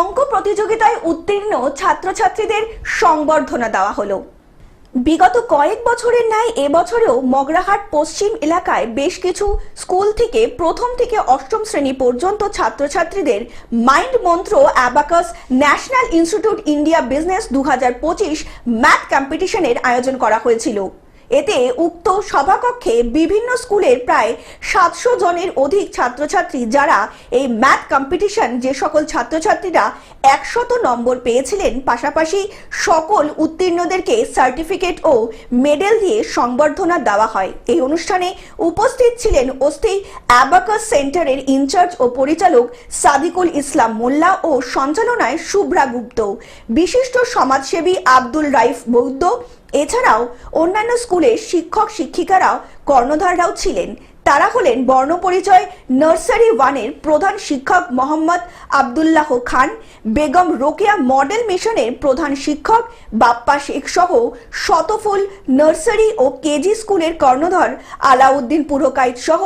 অঙ্ক প্রতিযোগিতায় উত্তীর্ণ ছাত্রছাত্রীদের সংবর্ধনা দেওয়া হলো। বিগত কয়েক বছরের ন্যায় এবছরেও মগরাহাট পশ্চিম এলাকায় বেশ কিছু স্কুল থেকে প্রথম থেকে অষ্টম শ্রেণি পর্যন্ত ছাত্রছাত্রীদের mind Mantra abacus national institute India business দু হাজার পঁচিশ ম্যাথ কম্পিটিশনের আয়োজন করা হয়েছিল। এতে উক্ত সভাকক্ষে বিভিন্ন স্কুলের প্রায় সাতশো জনের অধিক ছাত্রছাত্রী যারা এই ম্যাথ কম্পিটিশন যে সকল ছাত্রছাত্রীরা একশত নম্বর পেয়েছিলেন, পাশাপাশি সকল উত্তীর্ণদেরকে সার্টিফিকেট ও মেডেল দিয়ে সংবর্ধনা দেওয়া হয়। এই অনুষ্ঠানে উপস্থিত ছিলেন অস্থি অ্যাবাকাস সেন্টারের ইনচার্জ ও পরিচালক সাদিকুল ইসলাম মোল্লা ও সঞ্চালনায় শুভ্রা গুপ্ত। বিশিষ্ট সমাজসেবী আব্দুল রাইফ বৌদ্ধ এছাড়াও অন্যান্য স্কুলের শিক্ষক শিক্ষিকারাও কর্ণধাররাও ছিলেন। তারা হলেন বর্ণপরিচয় নার্সারি ওয়ানের প্রধান শিক্ষক মোহাম্মদ আবদুল্লাহ খান, বেগম রোকেয়া মডেল মিশনের প্রধান শিক্ষক বাপ্পা শেখ সহ শতফুল নার্সারি ও কেজি স্কুলের কর্ণধার আলাউদ্দিন পুরকাইত সহ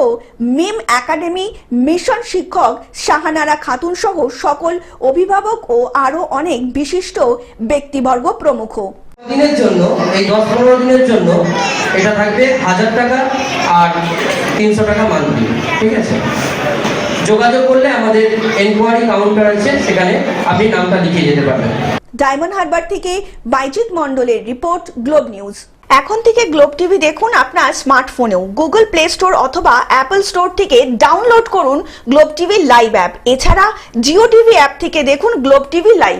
মিম একাডেমি মিশন শিক্ষক শাহানারা খাতুন সহ সকল অভিভাবক ও আরও অনেক বিশিষ্ট ব্যক্তিবর্গ প্রমুখ। দিনের জন্য, এই দশ পনেরো দিনের জন্য এটা থাকবে হাজার টাকা আর তিনশো টাকা মান্থলি, ঠিক আছে? যোগাযোগ করলে আমাদের এনকোয়ারি কাউন্টার আছে, সেখানে আপনি নামটা লিখিয়ে যেতে পারবেন। ডায়মন্ড হারবার থেকে বাইজিৎ মণ্ডলের রিপোর্ট, গ্লোব নিউজ। এখন থেকে গ্লোব টিভি দেখুন আপনার স্মার্টফোনেও। গুগল প্লে স্টোর অথবা অ্যাপল স্টোর থেকে ডাউনলোড করুন গ্লোব টিভি লাইভ অ্যাপ। এছাড়া জিও টিভি অ্যাপ থেকে দেখুন গ্লোব টিভি লাইভ।